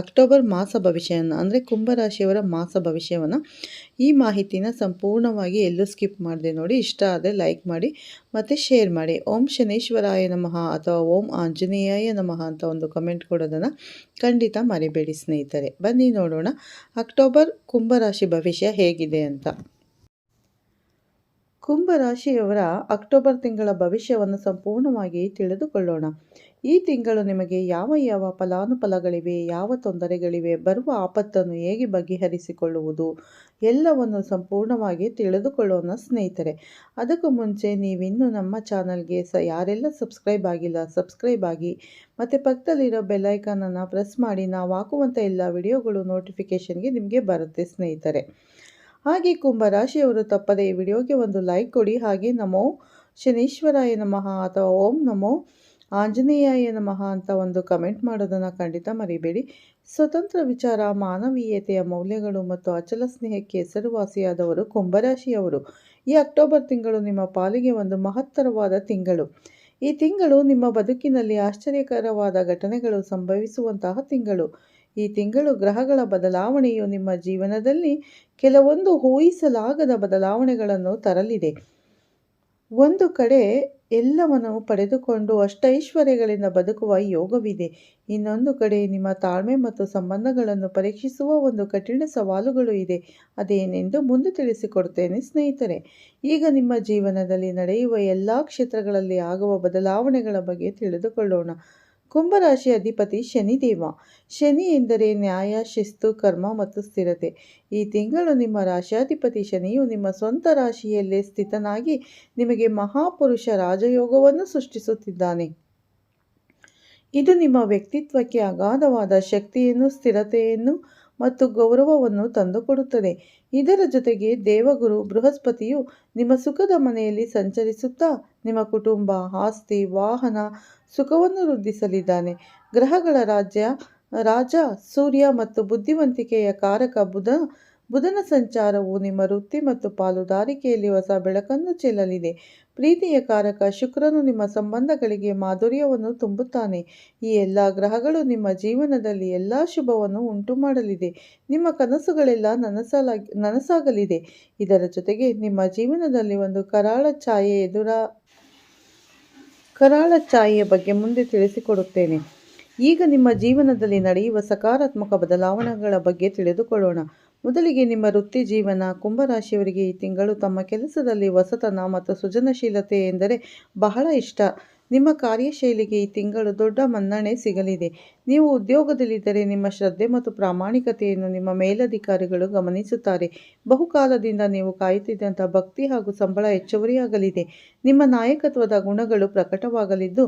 October ಮಾಸ ಭವಿಷ್ಯವನ್ನು, ಅಂದರೆ ಕುಂಭರಾಶಿಯವರ ಮಾಸ ಭವಿಷ್ಯವನ್ನು ಈ ಮಾಹಿತಿನ ಸಂಪೂರ್ಣವಾಗಿ ಎಲ್ಲೂ ಸ್ಕಿಪ್ ಮಾಡಿದೆ ನೋಡಿ. ಇಷ್ಟ ಆದರೆ ಲೈಕ್ ಮಾಡಿ ಮತ್ತು ಶೇರ್ ಮಾಡಿ. ಓಂ ಶನೇಶ್ವರಾಯ ನಮಃ ಅಥವಾ ಓಂ ಆಂಜನೇಯಾಯ ನಮಃ ಅಂತ ಒಂದು ಕಮೆಂಟ್ ಕೊಡೋದನ್ನು ಖಂಡಿತ ಮರಿಬೇಡಿ ಸ್ನೇಹಿತರೆ. ಬನ್ನಿ ನೋಡೋಣ ಅಕ್ಟೋಬರ್ ಕುಂಭರಾಶಿ ಭವಿಷ್ಯ ಹೇಗಿದೆ ಅಂತ. ಕುಂಭರಾಶಿಯವರ ಅಕ್ಟೋಬರ್ ತಿಂಗಳ ಭವಿಷ್ಯವನ್ನು ಸಂಪೂರ್ಣವಾಗಿ ತಿಳಿದುಕೊಳ್ಳೋಣ. ಈ ತಿಂಗಳು ನಿಮಗೆ ಯಾವ ಯಾವ ಫಲಾನುಫಲಗಳಿವೆ, ಯಾವ ತೊಂದರೆಗಳಿವೆ, ಬರುವ ಆಪತ್ತನ್ನು ಹೇಗೆ ಬಗೆಹರಿಸಿಕೊಳ್ಳುವುದು, ಎಲ್ಲವನ್ನು ಸಂಪೂರ್ಣವಾಗಿ ತಿಳಿದುಕೊಳ್ಳೋಣ ಸ್ನೇಹಿತರೆ. ಅದಕ್ಕೂ ಮುಂಚೆ ನೀವಿನ್ನೂ ನಮ್ಮ ಚಾನಲ್ಗೆ ಸ ಯಾರೆಲ್ಲ ಸಬ್ಸ್ಕ್ರೈಬ್ ಆಗಿಲ್ಲ, ಸಬ್ಸ್ಕ್ರೈಬ್ ಆಗಿ, ಮತ್ತು ಪಕ್ಕದಲ್ಲಿರೋ ಬೆಲ್ಲೈಕನನ್ನು ಪ್ರೆಸ್ ಮಾಡಿ, ನಾವು ಹಾಕುವಂಥ ಎಲ್ಲ ವಿಡಿಯೋಗಳು ನೋಟಿಫಿಕೇಷನ್ಗೆ ನಿಮಗೆ ಬರುತ್ತೆ ಸ್ನೇಹಿತರೆ. ಹಾಗೆ ಕುಂಭರಾಶಿಯವರು ತಪ್ಪದೆ ಈ ವಿಡಿಯೋಗೆ ಒಂದು ಲೈಕ್ ಕೊಡಿ. ಹಾಗೆ ನಮೋ ಶನೀಶ್ವರಾಯ ನಮಃ ಅಥವಾ ಓಂ ನಮೋ ಆಂಜನೇಯಾಯ ನಮಃ ಅಂತ ಒಂದು ಕಮೆಂಟ್ ಮಾಡೋದನ್ನು ಖಂಡಿತ ಮರಿಬೇಡಿ. ಸ್ವತಂತ್ರ ವಿಚಾರ, ಮಾನವೀಯತೆಯ ಮೌಲ್ಯಗಳು ಮತ್ತು ಅಚಲ ಸ್ನೇಹಕ್ಕೆ ಹೆಸರುವಾಸಿಯಾದವರು ಕುಂಭರಾಶಿಯವರು. ಈ ಅಕ್ಟೋಬರ್ ತಿಂಗಳು ನಿಮ್ಮ ಪಾಲಿಗೆ ಒಂದು ಮಹತ್ತರವಾದ ತಿಂಗಳು. ಈ ತಿಂಗಳು ನಿಮ್ಮ ಬದುಕಿನಲ್ಲಿ ಆಶ್ಚರ್ಯಕರವಾದ ಘಟನೆಗಳು ಸಂಭವಿಸುವಂತಹ ತಿಂಗಳು. ಈ ತಿಂಗಳು ಗ್ರಹಗಳ ಬದಲಾವಣೆಯು ನಿಮ್ಮ ಜೀವನದಲ್ಲಿ ಕೆಲವೊಂದು ಊಹಿಸಲಾಗದ ಬದಲಾವಣೆಗಳನ್ನು ತರಲಿದೆ. ಒಂದು ಕಡೆ ಎಲ್ಲವನ್ನು ಪಡೆದುಕೊಂಡು ಅಷ್ಟೈಶ್ವರ್ಯಗಳಿಂದ ಬದುಕುವ ಯೋಗವಿದೆ. ಇನ್ನೊಂದು ಕಡೆ ನಿಮ್ಮ ತಾಳ್ಮೆ ಮತ್ತು ಸಂಬಂಧಗಳನ್ನು ಪರೀಕ್ಷಿಸುವ ಒಂದು ಕಠಿಣ ಸವಾಲುಗಳು ಇದೆ. ಅದೇನೆಂದು ಮುಂದೆ ತಿಳಿಸಿಕೊಡ್ತೇನೆ ಸ್ನೇಹಿತರೆ. ಈಗ ನಿಮ್ಮ ಜೀವನದಲ್ಲಿ ನಡೆಯುವ ಎಲ್ಲ ಕ್ಷೇತ್ರಗಳಲ್ಲಿ ಆಗುವ ಬದಲಾವಣೆಗಳ ಬಗ್ಗೆ ತಿಳಿದುಕೊಳ್ಳೋಣ. ಕುಂಭರಾಶಿ ಅಧಿಪತಿ ಶನಿದೇವ ಶನಿ ಎಂದರೆ ನ್ಯಾಯ, ಶಿಸ್ತು, ಕರ್ಮ ಮತ್ತು ಸ್ಥಿರತೆ. ಈ ತಿಂಗಳು ನಿಮ್ಮ ರಾಶಿಯಾಧಿಪತಿ ಶನಿಯು ನಿಮ್ಮ ಸ್ವಂತ ರಾಶಿಯಲ್ಲೇ ಸ್ಥಿತನಾಗಿ ನಿಮಗೆ ಮಹಾಪುರುಷ ರಾಜಯೋಗವನ್ನು ಸೃಷ್ಟಿಸುತ್ತಿದ್ದಾನೆ. ಇದು ನಿಮ್ಮ ವ್ಯಕ್ತಿತ್ವಕ್ಕೆ ಅಗಾಧವಾದ ಶಕ್ತಿಯನ್ನು, ಸ್ಥಿರತೆಯನ್ನು ಮತ್ತು ಗೌರವವನ್ನು ತಂದುಕೊಡುತ್ತದೆ. ಇದರ ಜೊತೆಗೆ ದೇವಗುರು ಬೃಹಸ್ಪತಿಯು ನಿಮ್ಮ ಸುಖದ ಮನೆಯಲ್ಲಿ ಸಂಚರಿಸುತ್ತಾ ನಿಮ್ಮ ಕುಟುಂಬ, ಆಸ್ತಿ, ವಾಹನ ಸುಖವನ್ನು ವೃದ್ಧಿಸಲಿದ್ದಾನೆ. ಗ್ರಹಗಳ ರಾಜ್ಯ, ರಾಜ, ಸೂರ್ಯ ಮತ್ತು ಬುದ್ಧಿವಂತಿಕೆಯ ಕಾರಕ ಬುಧ, ಬುಧನ ಸಂಚಾರವು ನಿಮ್ಮ ವೃತ್ತಿ ಮತ್ತು ಪಾಲುದಾರಿಕೆಯಲ್ಲಿ ಹೊಸ ಬೆಳಕನ್ನು ಚೆಲ್ಲಲಿದೆ. ಪ್ರೀತಿಯ ಕಾರಕ ಶುಕ್ರನು ನಿಮ್ಮ ಸಂಬಂಧಗಳಿಗೆ ಮಾಧುರ್ಯವನ್ನು ತುಂಬುತ್ತಾನೆ. ಈ ಎಲ್ಲ ಗ್ರಹಗಳು ನಿಮ್ಮ ಜೀವನದಲ್ಲಿ ಎಲ್ಲ ಶುಭವನ್ನು ಉಂಟು ಮಾಡಲಿದೆ ನಿಮ್ಮ ಕನಸುಗಳೆಲ್ಲ ನನಸಲಾಗಿ, ನನಸಾಗಲಿದೆ. ಇದರ ಜೊತೆಗೆ ನಿಮ್ಮ ಜೀವನದಲ್ಲಿ ಒಂದು ಕರಾಳ ಛಾಯೆ ಎದುರ ಕರಾಳ ಛಾಯೆಯ ಬಗ್ಗೆ ಮುಂದೆ ತಿಳಿಸಿಕೊಡುತ್ತೇನೆ. ಈಗ ನಿಮ್ಮ ಜೀವನದಲ್ಲಿ ನಡೆಯುವ ಸಕಾರಾತ್ಮಕ ಬದಲಾವಣೆಗಳ ಬಗ್ಗೆ ತಿಳಿದುಕೊಳ್ಳೋಣ. ಮೊದಲಿಗೆ ನಿಮ್ಮ ವೃತ್ತಿ ಜೀವನ, ಕುಂಭರಾಶಿಯವರಿಗೆ ಈ ತಿಂಗಳು ತಮ್ಮ ಕೆಲಸದಲ್ಲಿ ಹೊಸತನ ಮತ್ತು ಸೃಜನಶೀಲತೆ ಎಂದರೆ ಬಹಳ ಇಷ್ಟ. ನಿಮ್ಮ ಕಾರ್ಯಶೈಲಿಗೆ ಈ ತಿಂಗಳು ದೊಡ್ಡ ಮನ್ನಣೆ ಸಿಗಲಿದೆ. ನೀವು ಉದ್ಯೋಗದಲ್ಲಿದ್ದರೆ ನಿಮ್ಮ ಶ್ರದ್ಧೆ ಮತ್ತು ಪ್ರಾಮಾಣಿಕತೆಯನ್ನು ನಿಮ್ಮ ಮೇಲಧಿಕಾರಿಗಳು ಗಮನಿಸುತ್ತಾರೆ. ಬಹುಕಾಲದಿಂದ ನೀವು ಕಾಯುತ್ತಿದ್ದಂಥ ಭಕ್ತಿ ಹಾಗೂ ಸಂಬಳ ಹೆಚ್ಚುವರಿಯಾಗಲಿದೆ. ನಿಮ್ಮ ನಾಯಕತ್ವದ ಗುಣಗಳು ಪ್ರಕಟವಾಗಲಿದ್ದು,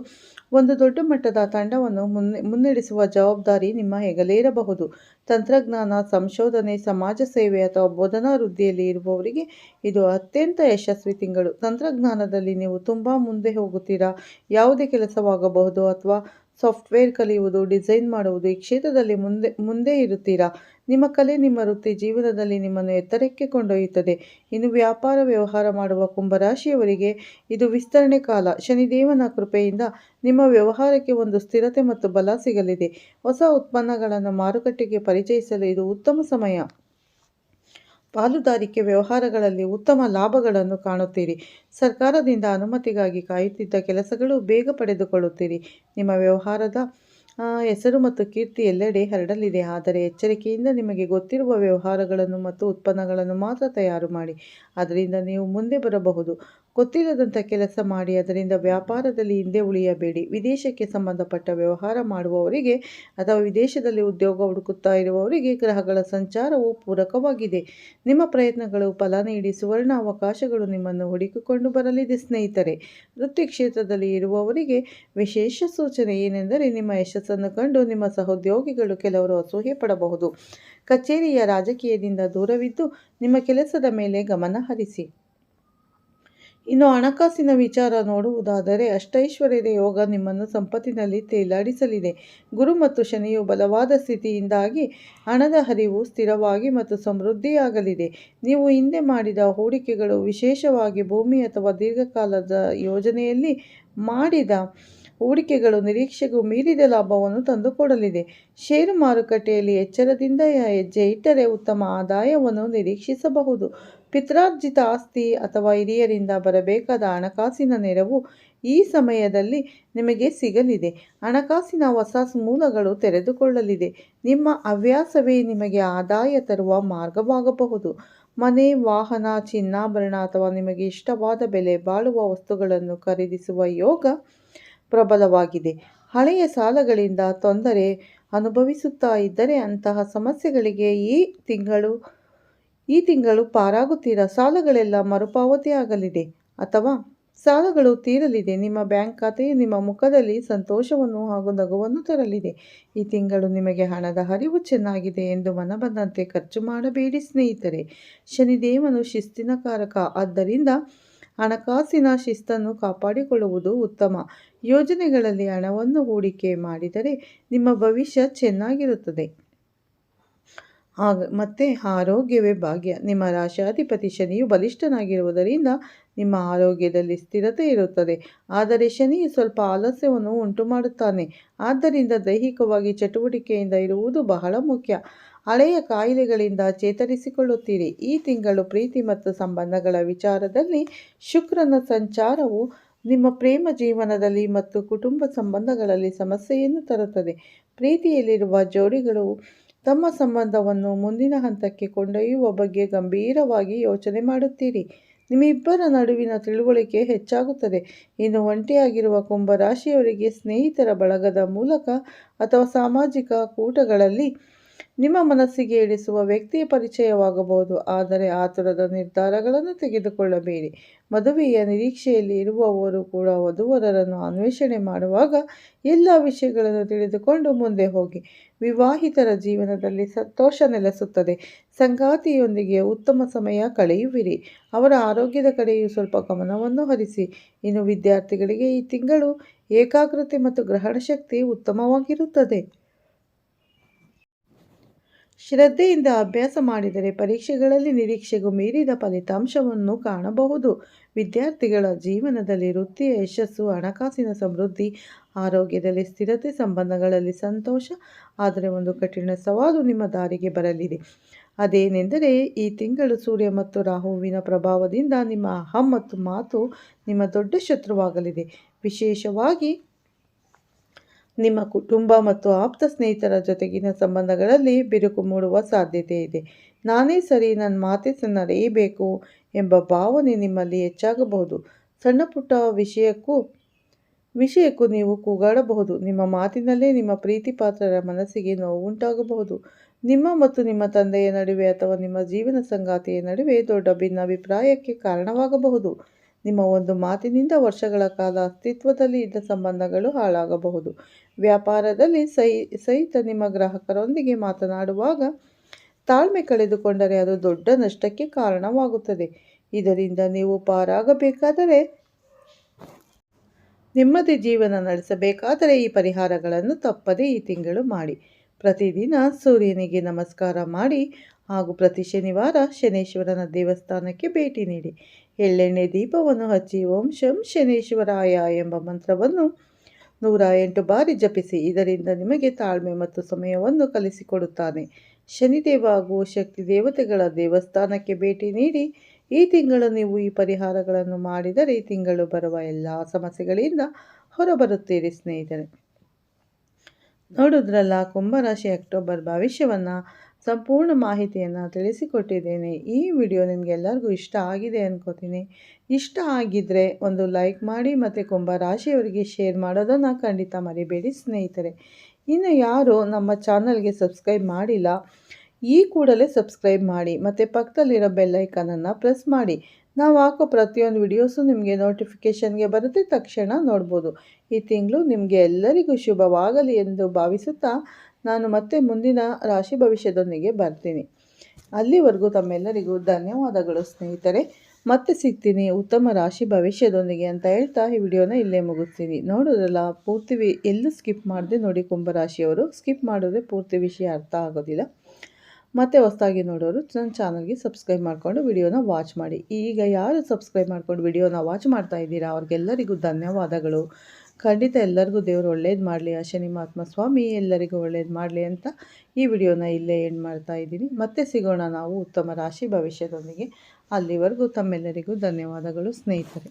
ಒಂದು ದೊಡ್ಡ ಮಟ್ಟದ ತಂಡವನ್ನು ಮುನ್ನೆ, ಮುನ್ನಡೆಸುವ ಜವಾಬ್ದಾರಿ ನಿಮ್ಮ ಹೆಗಲೇರಬಹುದು. ತಂತ್ರಜ್ಞಾನ, ಸಂಶೋಧನೆ, ಸಮಾಜ ಸೇವೆ ಅಥವಾ ಬೋಧನಾ ವೃದ್ಧಿಯಲ್ಲಿ ಇರುವವರಿಗೆ ಇದು ಅತ್ಯಂತ ಯಶಸ್ವಿ ತಿಂಗಳು. ತಂತ್ರಜ್ಞಾನದಲ್ಲಿ ನೀವು ತುಂಬ ಮುಂದೆ ಹೋಗುತ್ತೀರಾ? ಯಾವುದೇ ಕೆಲಸವಾಗಬಹುದು ಅಥವಾ ಸಾಫ್ಟ್ವೇರ್ ಕಲಿಯುವುದು, ಡಿಸೈನ್ ಮಾಡುವುದು ಈ ಕ್ಷೇತ್ರದಲ್ಲಿ ಮುಂದೆ ಮುಂದೆ ಇರುತ್ತೀರಾ? ನಿಮ್ಮ ಕಲೆ, ನಿಮ್ಮ ವೃತ್ತಿ ಜೀವನದಲ್ಲಿ ನಿಮ್ಮನ್ನು ಎತ್ತರಕ್ಕೆ ಕೊಂಡೊಯ್ಯುತ್ತದೆ. ಇನ್ನು ವ್ಯಾಪಾರ, ವ್ಯವಹಾರ ಮಾಡುವ ಕುಂಭರಾಶಿಯವರಿಗೆ ಇದು ವಿಸ್ತರಣೆ ಕಾಲ. ಶನಿದೇವನ ಕೃಪೆಯಿಂದ ನಿಮ್ಮ ವ್ಯವಹಾರಕ್ಕೆ ಒಂದು ಸ್ಥಿರತೆ ಮತ್ತು ಬಲ ಸಿಗಲಿದೆ. ಹೊಸ ಉತ್ಪನ್ನಗಳನ್ನು ಮಾರುಕಟ್ಟೆಗೆ ಪರಿಚಯಿಸಲು ಇದು ಉತ್ತಮ ಸಮಯ. ಪಾಲುದಾರಿಕೆ ವ್ಯವಹಾರಗಳಲ್ಲಿ ಉತ್ತಮ ಲಾಭಗಳನ್ನು ಕಾಣುತ್ತೀರಿ. ಸರ್ಕಾರದಿಂದ ಅನುಮತಿಗಾಗಿ ಕಾಯುತ್ತಿದ್ದ ಕೆಲಸಗಳು ಬೇಗ ಪಡೆದುಕೊಳ್ಳುತ್ತೀರಿ. ನಿಮ್ಮ ವ್ಯವಹಾರದ ಹೆಸರು ಮತ್ತು ಕೀರ್ತಿ ಎಲ್ಲೆಡೆ ಹರಡಲಿದೆ. ಆದರೆ ಎಚ್ಚರಿಕೆಯಿಂದ ನಿಮಗೆ ಗೊತ್ತಿರುವ ವ್ಯವಹಾರಗಳನ್ನು ಮತ್ತು ಉತ್ಪನ್ನಗಳನ್ನು ಮಾತ್ರ ತಯಾರು ಮಾಡಿ. ಅದರಿಂದ ನೀವು ಮುಂದೆ ಬರಬಹುದು. ಗೊತ್ತಿಲ್ಲದಂಥ ಕೆಲಸ ಮಾಡಿ ಅದರಿಂದ ವ್ಯಾಪಾರದಲ್ಲಿ ಹಿಂದೆ ಉಳಿಯಬೇಡಿ. ವಿದೇಶಕ್ಕೆ ಸಂಬಂಧಪಟ್ಟ ವ್ಯವಹಾರ ಮಾಡುವವರಿಗೆ ಅಥವಾ ವಿದೇಶದಲ್ಲಿ ಉದ್ಯೋಗ ಹುಡುಕುತ್ತಾ ಇರುವವರಿಗೆ ಗ್ರಹಗಳ ಸಂಚಾರವು ಪೂರಕವಾಗಿದೆ. ನಿಮ್ಮ ಪ್ರಯತ್ನಗಳು ಫಲ ನೀಡಿ ಸುವರ್ಣ ಅವಕಾಶಗಳು ನಿಮ್ಮನ್ನು ಹುಡುಕಿಕೊಂಡು ಬರಲಿದೆ, ಸ್ನೇಹಿತರೆ. ವೃತ್ತಿ ಕ್ಷೇತ್ರದಲ್ಲಿ ಇರುವವರಿಗೆ ವಿಶೇಷ ಸೂಚನೆ ಏನೆಂದರೆ ನಿಮ್ಮ ಯಶಸ್ಸನ್ನು ಕಂಡು ನಿಮ್ಮ ಸಹೋದ್ಯೋಗಿಗಳು ಕೆಲವರು ಅಸೂಹೆ ಪಡಬಹುದು. ಕಚೇರಿಯ ರಾಜಕೀಯದಿಂದ ದೂರವಿದ್ದು ನಿಮ್ಮ ಕೆಲಸದ ಮೇಲೆ ಗಮನ ಹರಿಸಿ. ಇನ್ನು ಹಣಕಾಸಿನ ವಿಚಾರ ನೋಡುವುದಾದರೆ ಅಷ್ಟೈಶ್ವರ್ಯದ ಯೋಗ ನಿಮ್ಮನ್ನು ಸಂಪತ್ತಿನಲ್ಲಿ ತೇಲಾಡಿಸಲಿದೆ. ಗುರು ಮತ್ತು ಶನಿಯು ಬಲವಾದ ಸ್ಥಿತಿಯಿಂದಾಗಿ ಹಣದ ಹರಿವು ಸ್ಥಿರವಾಗಿ ಮತ್ತು ಸಮೃದ್ಧಿಯಾಗಲಿದೆ. ನೀವು ಹಿಂದೆ ಮಾಡಿದ ಹೂಡಿಕೆಗಳು ವಿಶೇಷವಾಗಿ ಭೂಮಿ ಅಥವಾ ದೀರ್ಘಕಾಲದ ಯೋಜನೆಯಲ್ಲಿ ಮಾಡಿದ ಹೂಡಿಕೆಗಳು ನಿರೀಕ್ಷೆಗೂ ಮೀರಿದ ಲಾಭವನ್ನು ತಂದುಕೊಡಲಿದೆ. ಷೇರು ಮಾರುಕಟ್ಟೆಯಲ್ಲಿ ಎಚ್ಚರದಿಂದ ಹೆಜ್ಜೆ ಇಟ್ಟರೆ ಉತ್ತಮ ಆದಾಯವನ್ನು ನಿರೀಕ್ಷಿಸಬಹುದು. ಪಿತ್ರಾರ್ಜಿತ ಆಸ್ತಿ ಅಥವಾ ಹಿರಿಯರಿಂದ ಬರಬೇಕಾದ ಹಣಕಾಸಿನ ನೆರವು ಈ ಸಮಯದಲ್ಲಿ ನಿಮಗೆ ಸಿಗಲಿದೆ. ಹಣಕಾಸಿನ ಹೊಸ ಮೂಲಗಳು ತೆರೆದುಕೊಳ್ಳಲಿದೆ. ನಿಮ್ಮ ಹವ್ಯಾಸವೇ ನಿಮಗೆ ಆದಾಯ ತರುವ ಮಾರ್ಗವಾಗಬಹುದು. ಮನೆ, ವಾಹನ, ಚಿನ್ನಾಭರಣ ಅಥವಾ ನಿಮಗೆ ಇಷ್ಟವಾದ ಬೆಲೆ ಬಾಳುವ ವಸ್ತುಗಳನ್ನು ಖರೀದಿಸುವ ಯೋಗ ಪ್ರಬಲವಾಗಿದೆ. ಹಳೆಯ ಸಾಲಗಳಿಂದ ತೊಂದರೆ ಅನುಭವಿಸುತ್ತಾ ಇದ್ದರೆ ಅಂತಹ ಸಮಸ್ಯೆಗಳಿಗೆ ಈ ತಿಂಗಳು ಈ ತಿಂಗಳು ಪಾರಾಗುತ್ತೀರಾ? ಸಾಲಗಳೆಲ್ಲ ಮರುಪಾವತಿಯಾಗಲಿದೆ ಅಥವಾ ಸಾಲಗಳು ತೀರಲಿದೆ? ನಿಮ್ಮ ಬ್ಯಾಂಕ್ ಖಾತೆಯು ನಿಮ್ಮ ಮುಖದಲ್ಲಿ ಸಂತೋಷವನ್ನು ಹಾಗೂ ನಗುವನ್ನು ತರಲಿದೆ. ಈ ತಿಂಗಳು ನಿಮಗೆ ಹಣದ ಹರಿವು ಚೆನ್ನಾಗಿದೆ ಎಂದು ಮನಬಂದಂತೆ ಖರ್ಚು ಮಾಡಬೇಡಿ ಸ್ನೇಹಿತರೆ. ಶನಿದೇವನು ಶಿಸ್ತಿನ ಕಾರಕ. ಆದ್ದರಿಂದ ಹಣಕಾಸಿನ ಶಿಸ್ತನ್ನು ಕಾಪಾಡಿಕೊಳ್ಳುವುದು ಉತ್ತಮ. ಯೋಜನೆಗಳಲ್ಲಿ ಹಣವನ್ನು ಹೂಡಿಕೆ ಮಾಡಿದರೆ ನಿಮ್ಮ ಭವಿಷ್ಯ ಚೆನ್ನಾಗಿರುತ್ತದೆ. ಆಗ ಮತ್ತೆ ಆರೋಗ್ಯವೇ ಭಾಗ್ಯ. ನಿಮ್ಮ ರಾಶಾಧಿಪತಿ ಶನಿಯು ಬಲಿಷ್ಠನಾಗಿರುವುದರಿಂದ ನಿಮ್ಮ ಆರೋಗ್ಯದಲ್ಲಿ ಸ್ಥಿರತೆ ಇರುತ್ತದೆ. ಆದರೆ ಶನಿಯು ಸ್ವಲ್ಪ ಆಲಸ್ಯವನ್ನು ಉಂಟು ಮಾಡುತ್ತಾನೆ ಆದ್ದರಿಂದ ದೈಹಿಕವಾಗಿ ಚಟುವಟಿಕೆಯಿಂದ ಇರುವುದು ಬಹಳ ಮುಖ್ಯ. ಹಳೆಯ ಕಾಯಿಲೆಗಳಿಂದ ಚೇತರಿಸಿಕೊಳ್ಳುತ್ತೀರಿ. ಈ ತಿಂಗಳು ಪ್ರೀತಿ ಮತ್ತು ಸಂಬಂಧಗಳ ವಿಚಾರದಲ್ಲಿ ಶುಕ್ರನ ಸಂಚಾರವು ನಿಮ್ಮ ಪ್ರೇಮ ಜೀವನದಲ್ಲಿ ಮತ್ತು ಕುಟುಂಬ ಸಂಬಂಧಗಳಲ್ಲಿ ಸಮಸ್ಯೆಯನ್ನು ತರುತ್ತದೆ. ಪ್ರೀತಿಯಲ್ಲಿರುವ ಜೋಡಿಗಳು ತಮ್ಮ ಸಂಬಂಧವನ್ನು ಮುಂದಿನ ಹಂತಕ್ಕೆ ಕೊಂಡೊಯ್ಯುವ ಬಗ್ಗೆ ಗಂಭೀರವಾಗಿ ಯೋಚನೆ ಮಾಡುತ್ತೀರಿ. ನಿಮ್ಮಿಬ್ಬರ ನಡುವಿನ ತಿಳುವಳಿಕೆ ಹೆಚ್ಚಾಗುತ್ತದೆ. ಇನ್ನು ಒಂಟಿಯಾಗಿರುವ ಕುಂಭರಾಶಿಯವರಿಗೆ ಸ್ನೇಹಿತರ ಬಳಗದ ಮೂಲಕ ಅಥವಾ ಸಾಮಾಜಿಕ ಕೂಟಗಳಲ್ಲಿ ನಿಮ್ಮ ಮನಸ್ಸಿಗೆ ಇಳಿಸುವ ವ್ಯಕ್ತಿಯ ಪರಿಚಯವಾಗಬಹುದು, ಆದರೆ ಆತುರದ ನಿರ್ಧಾರಗಳನ್ನು ತೆಗೆದುಕೊಳ್ಳಬೇಡಿ. ಮದುವೆಯ ನಿರೀಕ್ಷೆಯಲ್ಲಿ ಇರುವವರು ಕೂಡ ವಧುವರರನ್ನು ಅನ್ವೇಷಣೆ ಮಾಡುವಾಗ ಎಲ್ಲ ವಿಷಯಗಳನ್ನು ತಿಳಿದುಕೊಂಡು ಮುಂದೆ ಹೋಗಿ. ವಿವಾಹಿತರ ಜೀವನದಲ್ಲಿ ಸಂತೋಷ ನೆಲೆಸುತ್ತದೆ. ಸಂಗಾತಿಯೊಂದಿಗೆ ಉತ್ತಮ ಸಮಯ ಕಳೆಯುವಿರಿ. ಅವರ ಆರೋಗ್ಯದ ಕಡೆಯೂ ಸ್ವಲ್ಪ ಗಮನವನ್ನು ಹರಿಸಿ. ಇನ್ನು ವಿದ್ಯಾರ್ಥಿಗಳಿಗೆ ಈ ತಿಂಗಳು ಏಕಾಗ್ರತೆ ಮತ್ತು ಗ್ರಹಣ ಶಕ್ತಿ ಉತ್ತಮವಾಗಿರುತ್ತದೆ. ಶ್ರದ್ಧೆಯಿಂದ ಅಭ್ಯಾಸ ಮಾಡಿದರೆ ಪರೀಕ್ಷೆಗಳಲ್ಲಿ ನಿರೀಕ್ಷೆಗೂ ಮೀರಿದ ಫಲಿತಾಂಶವನ್ನು ಕಾಣಬಹುದು. ವಿದ್ಯಾರ್ಥಿಗಳ ಜೀವನದಲ್ಲಿ ವೃತ್ತಿಯ ಯಶಸ್ಸು, ಹಣಕಾಸಿನ ಸಮೃದ್ಧಿ, ಆರೋಗ್ಯದಲ್ಲಿ ಸ್ಥಿರತೆ, ಸಂಬಂಧಗಳಲ್ಲಿ ಸಂತೋಷ, ಆದರೆ ಒಂದು ಕಠಿಣ ಸವಾಲು ನಿಮ್ಮ ದಾರಿಗೆ ಬರಲಿದೆ. ಅದೇನೆಂದರೆ ಈ ತಿಂಗಳು ಸೂರ್ಯ ಮತ್ತು ರಾಹುವಿನ ಪ್ರಭಾವದಿಂದ ನಿಮ್ಮ ಅಹಂ ಮತ್ತು ಮಾತು ನಿಮ್ಮ ದೊಡ್ಡ ಶತ್ರುವಾಗಲಿದೆ. ವಿಶೇಷವಾಗಿ ನಿಮ್ಮ ಕುಟುಂಬ ಮತ್ತು ಆಪ್ತ ಸ್ನೇಹಿತರ ಜೊತೆಗಿನ ಸಂಬಂಧಗಳಲ್ಲಿ ಬಿರುಕು ಮೂಡುವ ಸಾಧ್ಯತೆ ಇದೆ. ನಾನೇ ಸರಿ ನನ್ನ ಮಾತೆ ನಡೆಯಬೇಕು ಎಂಬ ಭಾವನೆ ನಿಮ್ಮಲ್ಲಿ ಹೆಚ್ಚಾಗಬಹುದು. ಸಣ್ಣ ಪುಟ್ಟ ವಿಷಯಕ್ಕೂ ವಿಷಯಕ್ಕೂ ನೀವು ಕೂಗಾಡಬಹುದು. ನಿಮ್ಮ ಮಾತಿನಲ್ಲೇ ನಿಮ್ಮ ಪ್ರೀತಿ ಪಾತ್ರರ ಮನಸ್ಸಿಗೆ ನೋವುಂಟಾಗಬಹುದು. ನಿಮ್ಮ ಮತ್ತು ನಿಮ್ಮ ತಂದೆಯ ನಡುವೆ ಅಥವಾ ನಿಮ್ಮ ಜೀವನ ಸಂಗಾತಿಯ ನಡುವೆ ದೊಡ್ಡ ಭಿನ್ನಾಭಿಪ್ರಾಯಕ್ಕೆ ಕಾರಣವಾಗಬಹುದು. ನಿಮ್ಮ ಒಂದು ಮಾತಿನಿಂದ ವರ್ಷಗಳ ಕಾಲ ಅಸ್ತಿತ್ವದಲ್ಲಿ ಇದ್ದ ಸಂಬಂಧಗಳು ಹಾಳಾಗಬಹುದು. ವ್ಯಾಪಾರದಲ್ಲಿ ಸಹಿ, ಸಹಿತ ನಿಮ್ಮ ಗ್ರಾಹಕರೊಂದಿಗೆ ಮಾತನಾಡುವಾಗ ತಾಳ್ಮೆ ಕಳೆದುಕೊಂಡರೆ ಅದು ದೊಡ್ಡ ನಷ್ಟಕ್ಕೆ ಕಾರಣವಾಗುತ್ತದೆ. ಇದರಿಂದ ನೀವು ಪಾರಾಗಬೇಕಾದರೆ, ನೆಮ್ಮದಿ ಜೀವನ ನಡೆಸಬೇಕಾದರೆ ಈ ಪರಿಹಾರಗಳನ್ನು ತಪ್ಪದೇ ಈ ತಿಂಗಳು ಮಾಡಿ. ಪ್ರತಿದಿನ ಸೂರ್ಯನಿಗೆ ನಮಸ್ಕಾರ ಮಾಡಿ ಹಾಗೂ ಪ್ರತಿ ಶನಿವಾರ ಶನೇಶ್ವರನ ದೇವಸ್ಥಾನಕ್ಕೆ ಭೇಟಿ ನೀಡಿ. ಎಳ್ಳೆಣ್ಣೆ ದೀಪವನ್ನು ಹಚ್ಚಿ ಓಂ ಶಂ ಶನೇಶ್ವರಾಯ ಎಂಬ ಮಂತ್ರವನ್ನು ನೂರ ಎಂಟು ಬಾರಿ ಜಪಿಸಿ, ಇದರಿಂದ ನಿಮಗೆ ತಾಳ್ಮೆ ಮತ್ತು ಸಮಯವನ್ನು ಕಲಿಸಿಕೊಡುತ್ತಾನೆ. ಶನಿದೇವ ಹಾಗೂ ಶಕ್ತಿ ದೇವತೆಗಳ ದೇವಸ್ಥಾನಕ್ಕೆ ಭೇಟಿ ನೀಡಿ, ಈ ತಿಂಗಳು ನೀವು ಈ ಪರಿಹಾರಗಳನ್ನು ಮಾಡಿದರೆ ಈ ತಿಂಗಳು ಬರುವ ಎಲ್ಲ ಸಮಸ್ಯೆಗಳಿಂದ ಹೊರಬರುತ್ತೀರಿ ಸ್ನೇಹಿತರೆ. ನೋಡಿದ್ರಲ್ಲ ಕುಂಭರಾಶಿ ಅಕ್ಟೋಬರ್ ಭವಿಷ್ಯವನ್ನು ಸಂಪೂರ್ಣ ಮಾಹಿತಿಯನ್ನು ತಿಳಿಸಿಕೊಟ್ಟಿದ್ದೇನೆ. ಈ ವಿಡಿಯೋ ನಿಮಗೆಲ್ಲರಿಗೂ ಇಷ್ಟ ಆಗಿದೆ ಅಂದ್ಕೋತೀನಿ ಇಷ್ಟ ಆಗಿದ್ದರೆ ಒಂದು ಲೈಕ್ ಮಾಡಿ ಮತ್ತು ಕುಂಭ ರಾಶಿಯವರಿಗೆ ಶೇರ್ ಮಾಡೋದನ್ನು ಖಂಡಿತ ಮರಿಬೇಡಿ ಸ್ನೇಹಿತರೆ. ಇನ್ನು ಯಾರು ನಮ್ಮ ಚಾನಲ್ಗೆ ಸಬ್ಸ್ಕ್ರೈಬ್ ಮಾಡಿಲ್ಲ, ಈ ಕೂಡಲೇ ಸಬ್ಸ್ಕ್ರೈಬ್ ಮಾಡಿ ಮತ್ತು ಪಕ್ಕದಲ್ಲಿರೋ ಬೆಲ್ಲೈಕನನ್ನು ಪ್ರೆಸ್ ಮಾಡಿ. ನಾವು ಹಾಕೋ ಪ್ರತಿಯೊಂದು ವಿಡಿಯೋಸು ನಿಮಗೆ ನೋಟಿಫಿಕೇಷನ್ಗೆ ಬರುತ್ತೆ, ತಕ್ಷಣ ನೋಡ್ಬೋದು. ಈ ತಿಂಗಳು ನಿಮಗೆ ಎಲ್ಲರಿಗೂ ಶುಭವಾಗಲಿ ಎಂದು ಭಾವಿಸುತ್ತಾ ನಾನು ಮತ್ತೆ ಮುಂದಿನ ರಾಶಿ ಭವಿಷ್ಯದೊಂದಿಗೆ ಬರ್ತೀನಿ. ಅಲ್ಲಿವರೆಗೂ ತಮ್ಮೆಲ್ಲರಿಗೂ ಧನ್ಯವಾದಗಳು, ಸ್ನೇಹಿತರೆ. ಮತ್ತೆ ಸಿಗ್ತೀನಿ ಉತ್ತಮ ರಾಶಿ ಭವಿಷ್ಯದೊಂದಿಗೆ ಅಂತ ಹೇಳ್ತಾ ಈ ವಿಡಿಯೋನ ಇಲ್ಲೇ ಮುಗಿಸ್ತೀನಿ. ನೋಡೋದಲ್ಲ ಪೂರ್ತಿ ಎಲ್ಲೂ ಸ್ಕಿಪ್ ಮಾಡಿದೆ ನೋಡಿ ಕುಂಭರಾಶಿಯವರು ಸ್ಕಿಪ್ ಮಾಡಿದ್ರೆ ಪೂರ್ತಿ ವಿಷಯ ಅರ್ಥ ಆಗೋದಿಲ್ಲ. ಮತ್ತೆ ಹೊಸದಾಗಿ ನೋಡೋರು ನನ್ನ ಚಾನಲ್ಗೆ ಸಬ್ಸ್ಕ್ರೈಬ್ ಮಾಡಿಕೊಂಡು ವಿಡಿಯೋನ ವಾಚ್ ಮಾಡಿ. ಈಗ ಯಾರು ಸಬ್ಸ್ಕ್ರೈಬ್ ಮಾಡ್ಕೊಂಡು ವಿಡಿಯೋನ ವಾಚ್ ಮಾಡ್ತಾ ಇದ್ದೀರಾ, ಅವ್ರಿಗೆಲ್ಲರಿಗೂ ಧನ್ಯವಾದಗಳು. ಖಂಡಿತ ಎಲ್ಲರಿಗೂ ದೇವರು ಒಳ್ಳೇದು ಮಾಡಲಿ ಆ ಶನಿ ಮಹಾತ್ಮ ಸ್ವಾಮಿ ಎಲ್ಲರಿಗೂ ಒಳ್ಳೇದು ಮಾಡಲಿ ಅಂತ ಈ ವಿಡಿಯೋನ ಇಲ್ಲೇ ಎಂಡ್ ಮಾಡ್ತಾ ಇದ್ದೀನಿ. ಮತ್ತೆ ಸಿಗೋಣ ನಾವು ಉತ್ತಮ ರಾಶಿ ಭವಿಷ್ಯದೊಂದಿಗೆ. ಅಲ್ಲಿವರೆಗೂ ತಮ್ಮೆಲ್ಲರಿಗೂ ಧನ್ಯವಾದಗಳು ಸ್ನೇಹಿತರೆ.